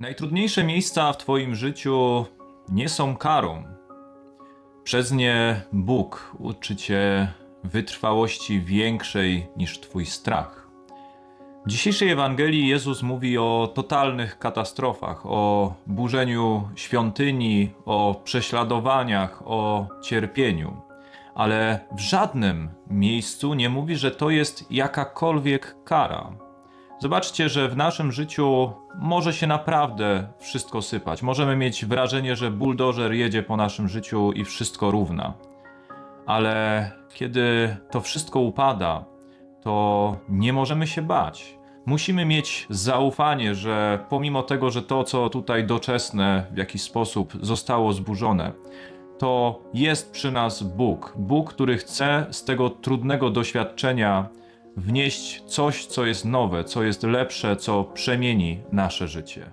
Najtrudniejsze miejsca w Twoim życiu nie są karą. Przez nie Bóg uczy Cię wytrwałości większej niż Twój strach. W dzisiejszej Ewangelii Jezus mówi o totalnych katastrofach, o burzeniu świątyni, o prześladowaniach, o cierpieniu. Ale w żadnym miejscu nie mówi, że to jest jakakolwiek kara. Zobaczcie, że w naszym życiu może się naprawdę wszystko sypać. Możemy mieć wrażenie, że buldożer jedzie po naszym życiu i wszystko równa. Ale kiedy to wszystko upada, to nie możemy się bać. Musimy mieć zaufanie, że pomimo tego, że to, co tutaj doczesne w jakiś sposób zostało zburzone, to jest przy nas Bóg. Bóg, który chce z tego trudnego doświadczenia wnieść coś, co jest nowe, co jest lepsze, co przemieni nasze życie.